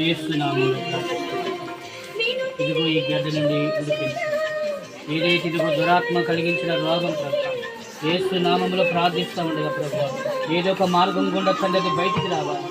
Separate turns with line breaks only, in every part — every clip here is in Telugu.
చేస్తున్నాము. ఇదిగో ఈ గడ్డ నుండి విడిపించు ఏదైతే ఇదిగో దురాత్మ కలిగించిన రోగం ప్రభు ఏసు నామంలో ప్రార్థిస్తూ ఉండగా ప్రభు. ఏదో ఒక మార్గం గుండా తండ్రి బయటికి రావాలి.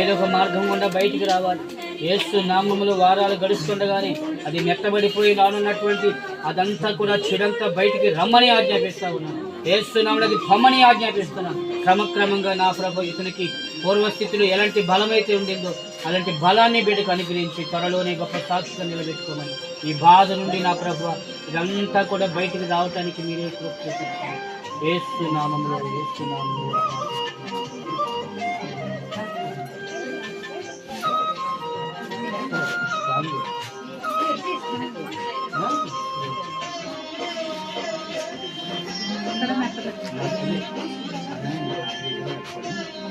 ఏదో ఒక మార్గం గుండా బయటికి రావాలి. ఏసు నామములు వారాలు గడుస్తుండగానే అది మెత్తబడిపోయి రానున్నటువంటి అదంతా కూడా చెడంతా బయటికి రమ్మని ఆజ్ఞాపిస్తా ఉన్నాను. ఏస్తున్నాము అది పొమ్మని ఆజ్ఞాపిస్తున్నాను. క్రమక్రమంగా నా ప్రభు ఇతనికి పూర్వస్థితిలో ఎలాంటి బలమైతే ఉండిందో అలాంటి బలాన్ని బిడ్డకు అనుగ్రహించి త్వరలోనే గొప్ప సాక్షిగా నిలబెట్టుకోమని. ఈ బాధ నుండి నా ప్రభు ఇదంతా కూడా బయటికి రావటానికి మీరే కృప వేస్తున్నామంలో ఏస్తున్నామంలో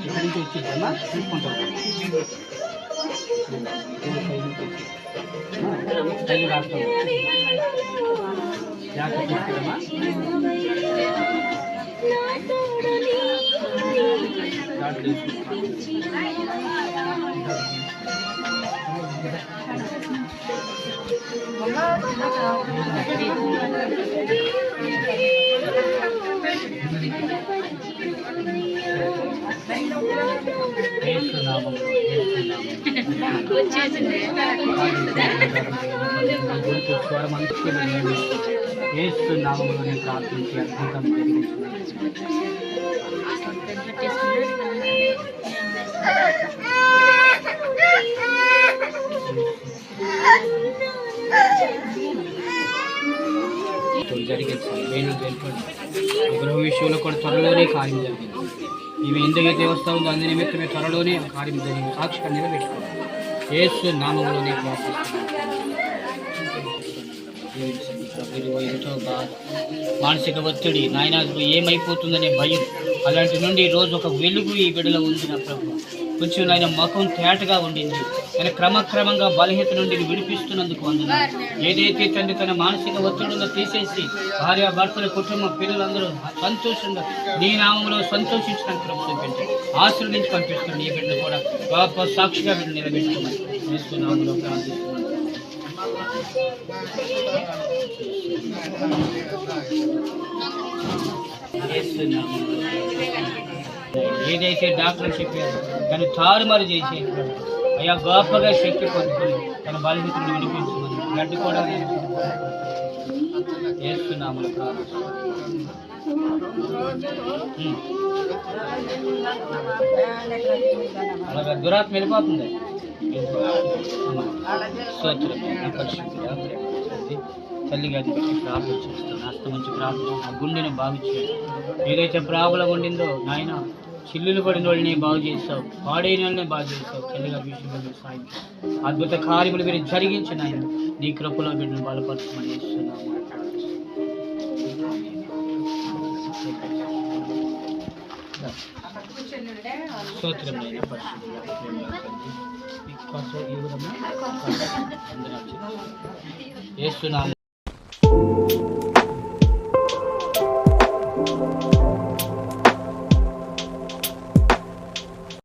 ఇక్కడి నుంచి వచ్చిందమ్మా తీసుకుంటాం. తల్లి రాష్ట్రం అందుకే నేను ఏసు ప్రార్థించి అద్భుతం నేను గృహ విషయంలో కూడా త్వరలోనే కార్యం జరిగింది మేము ఎందుకైతే వస్తా ఉందో అందు నిమిత్తమే త్వరలోనే ఆ కార్యం జరిగింది. సాక్షిగా నిలబెట్టుకోవాలి ఏసు నామంలోనే ఎంతో బాధ మానసిక ఒత్తిడి నాయన ఏమైపోతుందనే భయం. అలాంటి నుండి రోజు ఒక వెలుగు ఈ బిడ్డలో ఉంది నా ప్రభు. కొంచెం నాయన ముఖం తేటగా ఉండింది. తన క్రమక్రమంగా బలహీత నుండి విడిపిస్తున్నందుకు వందనాలు. ఏదైతే తండ్రి తన మానసిక ఒత్తిడిలో తీసేసి భార్య భర్తల కుటుంబం పిల్లలందరూ సంతోషంగా నీ నామంలో సంతోషించడానికి ప్రభు చూపించి. ఆశీర్వదించి పంపిస్తున్నాడు ఈ బిడ్డ కూడా. గొప్ప సాక్షిగా బిడ్డ నిలబెట్టుకోమని ప్రార్థిస్తున్నాను ఏదైతే డాక్టర్ చెప్పారు దాన్ని తారుమారు చేసేటువంటి అయ్యా గొప్పగా శక్తి పొందుకుని తన బలహీతులు వినిపించుకుని గడ్డి కూడా వేస్తున్నాము అలాగే దురాత్మ వెళ్ళిపోతుంది. స్తోత్రం. తల్లి గారి పెట్టి ప్రార్థన చేస్తాను అస్తమంచి ప్రార్థన ఆ గుండెని బాగు ఏదైతే ప్రాబ్లం ఉండిందో నాయన చిల్లులు పడిన వాళ్ళని బాగు చేస్తావు పాడైన వాళ్ళని బాగు చేస్తావు తల్లి గారి విషయంలో సాయం. అద్భుత కార్యములు మీరు జరిగించిన ఆయన. నీ కృపలో బిడ్డను బలపరచమని చేస్తున్నాము. స్తోత్రం నాయన పరిశుద్ధుడా,